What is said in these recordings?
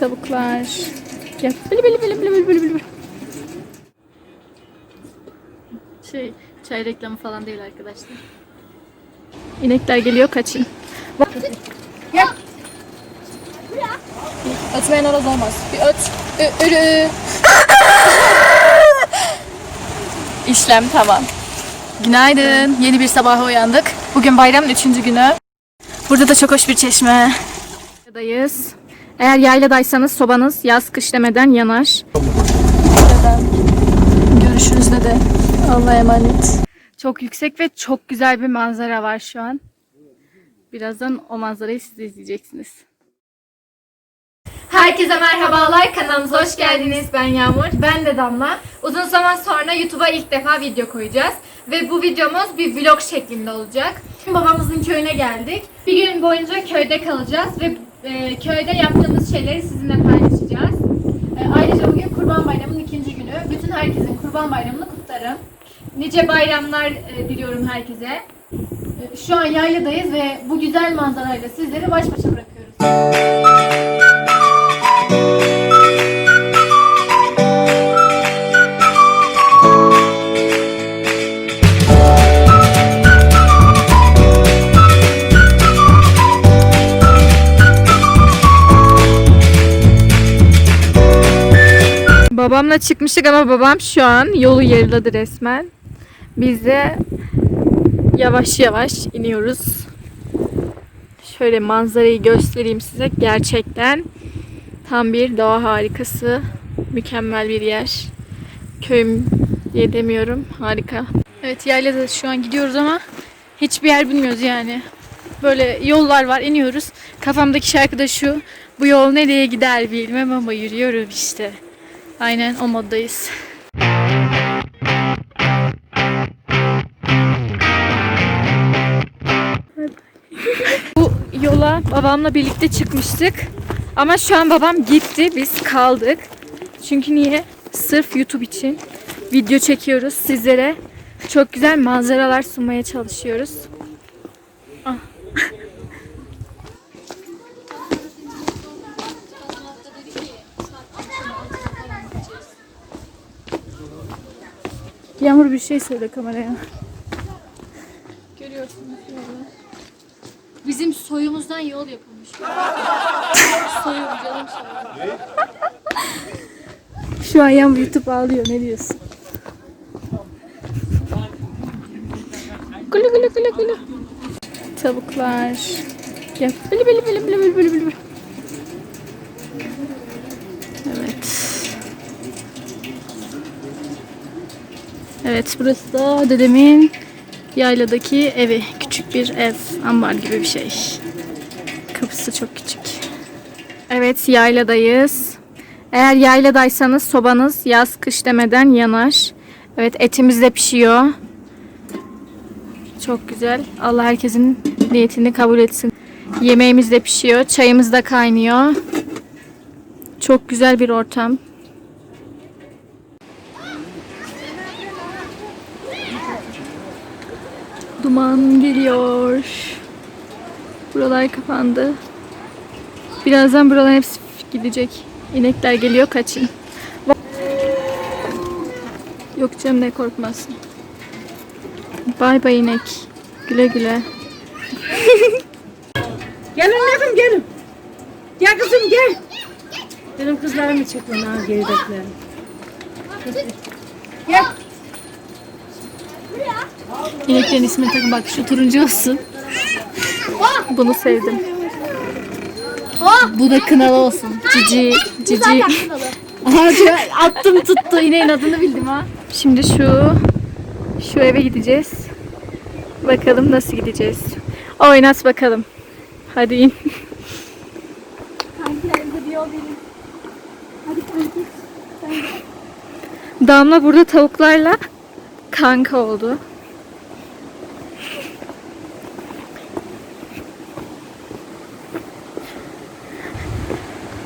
Tavuklar. Gel. Bili bili bili bili bili bili. Şey, çay reklamı falan değil arkadaşlar. İnekler geliyor kaçın. Bak. Gel. Ötmeyen horoz olmaz. Bir öt. Ö. İşlem tamam. Günaydın. Yeni bir sabaha uyandık. Bugün bayramın üçüncü günü. Burada da çok hoş bir çeşme. Yayladayız. Eğer yayladaysanız sobanız yaz kış demeden yanar. Görüşürüz dedi. Allah'a emanet. Çok yüksek ve çok güzel bir manzara var şu an. Birazdan o manzarayı siz de izleyeceksiniz. Herkese merhabalar. Kanalımıza hoş geldiniz. Ben Yağmur. Ben de Damla. Uzun zaman sonra YouTube'a ilk defa video koyacağız. Ve bu videomuz bir vlog şeklinde olacak. Babamızın köyüne geldik. Bir gün boyunca köyde kalacağız ve e, köyde yaptığımız şeyleri sizinle paylaşacağız. E, ayrıca bugün Kurban Bayramı'nın ikinci günü. Bütün herkesin Kurban Bayramı'nı kutlarım. Nice bayramlar e, diliyorum herkese. E, Şu an yayladayız ve bu güzel manzarayla sizleri baş başa bırakıyoruz. Babamla çıkmıştık ama babam şu an yolu yarıladı resmen. Biz de yavaş yavaş iniyoruz. Şöyle manzarayı göstereyim size. Gerçekten tam bir doğa harikası. Mükemmel bir yer. Köyüm diye demiyorum. Harika. Evet yaylada şu an gidiyoruz ama hiçbir yer bilmiyoruz yani. Böyle yollar var iniyoruz. Kafamdaki şarkı da şu. Bu yol nereye gider bilmem ama yürüyorum işte. Aynen o moddayız. Bu yola babamla birlikte çıkmıştık. Ama şu an babam gitti, biz kaldık. Çünkü niye? Sırf YouTube için video çekiyoruz sizlere. Çok güzel manzaralar sunmaya çalışıyoruz. Yağmur bir şey söyle kameraya. Görüyorsunuz yolu. Bizim soyumuzdan yol yapılmış. Soyum canım soyum. Şu an Yağmur YouTube ağlıyor. Ne diyorsun? Gülü gülü gülü gülü. Tavuklar. Gel. Bili bili bili bili bili bili bili. Evet burası da dedemin yayladaki evi. Küçük bir ev, ambar gibi bir şey. Kapısı çok küçük. Evet yayladayız. Eğer yayladaysanız sobanız yaz kış demeden yanar. Evet etimiz de pişiyor. Çok güzel. Allah herkesin niyetini kabul etsin. Yemeğimiz de pişiyor. Çayımız da kaynıyor. Çok güzel bir ortam. Duman geliyor. Buralar kapandı. Birazdan buraların hepsi gidecek. İnekler geliyor kaçın. Yok canım ne korkmasın. Bay bay inek. Güle güle. Gelin dedim gelin. Gel kızım gel. Benim kızlarımı çekiyorsun ha geridekileri. Gel. İneklerin ismini takın bak şu turuncu olsun. Bunu sevdim. Bu da kınalı olsun. Cici, cici. Attım tuttu. İneğin adını bildim ha. Şimdi şu şu eve gideceğiz. Bakalım nasıl gideceğiz. Oynat bakalım. Hadi in. Damla burada tavuklarla kanka oldu.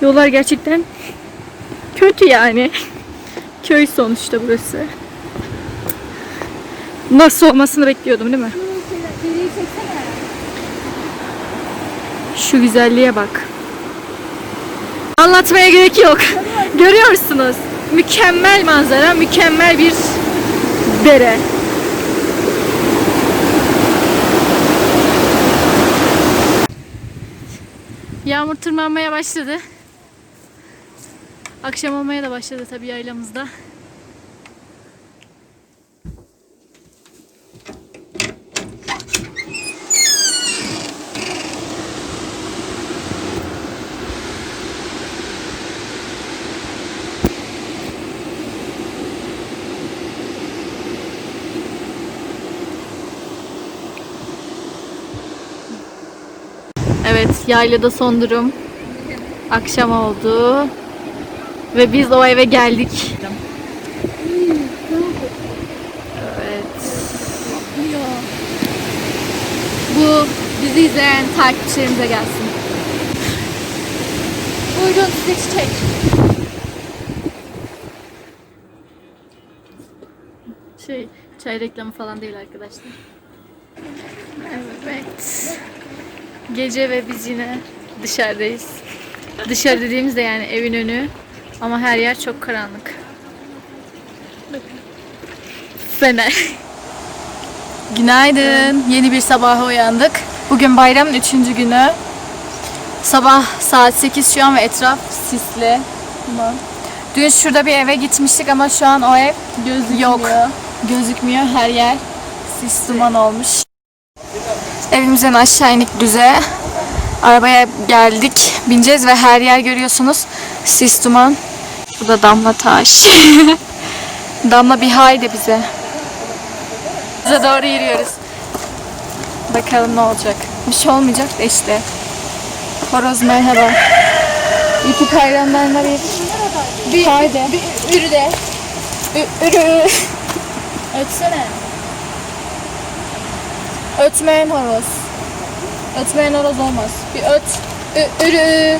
Yollar gerçekten kötü yani. Köy sonuçta burası. Nasıl olmasını bekliyordum değil mi? Şu güzelliğe bak. Anlat Anlatmaya gerek yok. Görüyorsunuz. Mükemmel manzara, mükemmel bir dere. Yağmur tırmanmaya başladı. Akşam olmaya da başladı tabii yaylamızda. Evet, yaylada son durum. Akşam oldu. Ve biz o eve geldik. Evet. Bu bizi izleyen takipçilerimize gelsin. Buyurun size çiçek. Şey, çay reklamı falan değil arkadaşlar. Evet. Gece ve biz yine dışarıdayız. Dışarı dediğimizde yani evin önü. Ama her yer çok karanlık. Fener. Günaydın. Yeni bir sabaha uyandık. Bugün bayramın üçüncü günü. Sabah saat 8 şu an ve etraf sisli. Dün şurada bir eve gitmiştik ama şu an o ev yok. Gözükmüyor. Her yer sis duman olmuş. Evimizden aşağı indik düze. Arabaya geldik. Bineceğiz ve her yer görüyorsunuz. Sis duman. Bu da damla taş. damla bir haydi bize. Bize doğru yürüyoruz. Bakalım ne olacak. Bir şey olmayacak da işte. Horoz merhaba. YouTube hayranlarına bir bir haydi. Bir ürü de. Ü- ürü. Ötsene. Ötmeyen horoz. Ötmeyen horoz olmaz. Bir öt. Ü- ürü.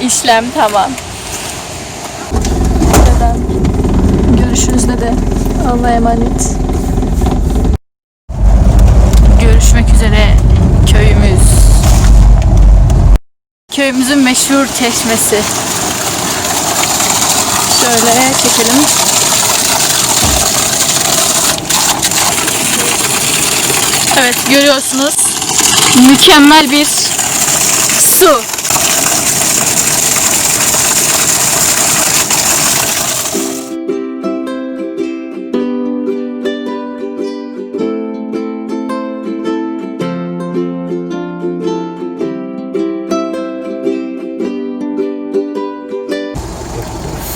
İşlem tamam. Dedem. Görüşürüz dede. Allah'a emanet. Görüşmek üzere köyümüz. Köyümüzün meşhur çeşmesi. Şöyle çekelim. Evet görüyorsunuz. Mükemmel bir su.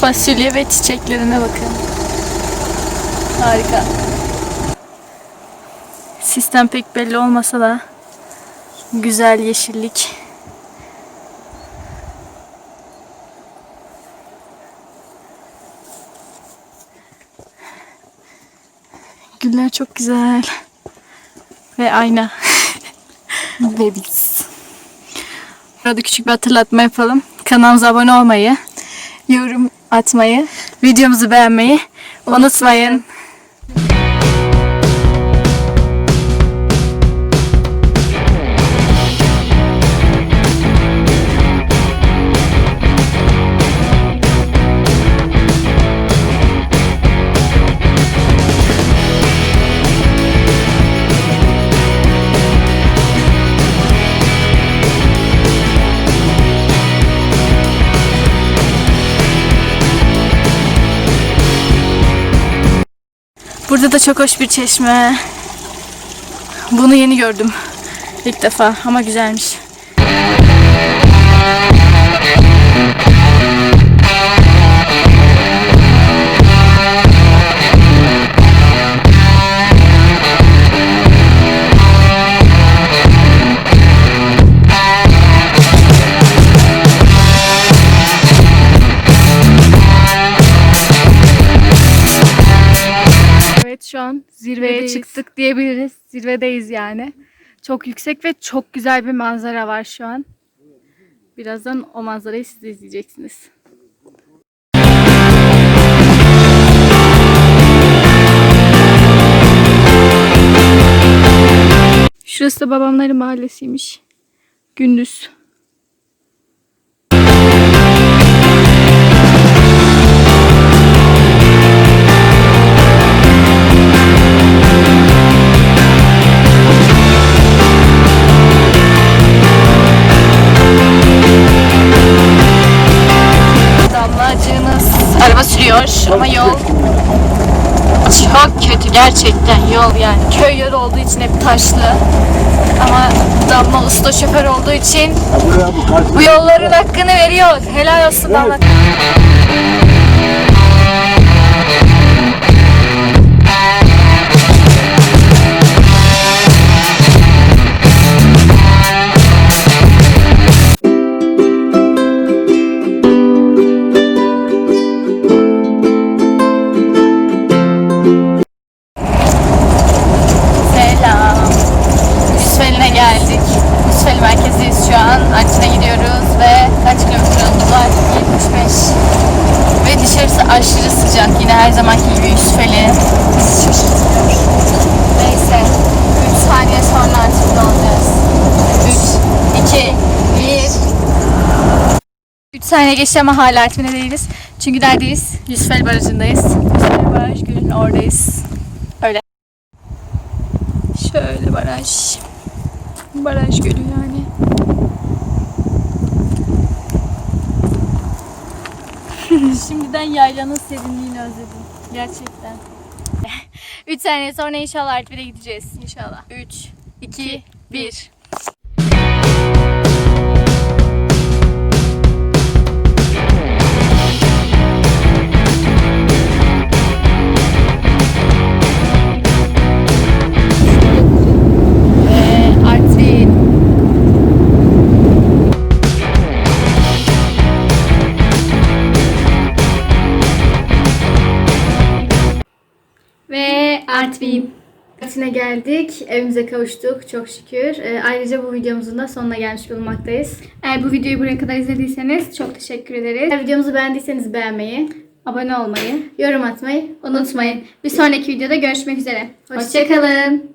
Fasulye ve çiçeklerine bakın. Harika. Sistem pek belli olmasa da güzel yeşillik. Güller çok güzel. Ve ayna. Ve biz. Burada küçük bir hatırlatma yapalım. Kanalımıza abone olmayı, yorum atmayı, videomuzu beğenmeyi unutmayın. Burada da çok hoş bir çeşme. Bunu yeni gördüm. İlk defa ama güzelmiş. Zirveye Zirvedeyiz. çıktık diyebiliriz. Zirvedeyiz yani. Çok yüksek ve çok güzel bir manzara var şu an. Birazdan o manzarayı siz de izleyeceksiniz. Şurası da babamların mahallesiymiş. Gündüz. Gerçekten yol yani. Köy yolu olduğu için hep taşlı. Ama Damla usta şoför olduğu için bu yolların hakkını veriyor. Helal olsun Damla. Selam. 3 saniye geçti ama hala Artvin'de değiliz. Çünkü neredeyiz? Yusufeli Barajı'ndayız. Yusufeli Baraj Gölü'nün oradayız. Öyle. Şöyle baraj. Baraj gölü yani. Şimdiden yaylanın serinliğini özledim. Gerçekten. 3 saniye sonra inşallah Artvin'e gideceğiz. İnşallah. 3, 2, 1. Ve Artvin. Artvin'e geldik. Evimize kavuştuk çok şükür. Ee, ayrıca bu videomuzun da sonuna gelmiş bulunmaktayız. Eğer bu videoyu buraya kadar izlediyseniz çok teşekkür ederiz. Eğer videomuzu beğendiyseniz beğenmeyi, Abone olmayı yorum atmayı unutmayın. Bir sonraki videoda görüşmek üzere. Hoşçakalın.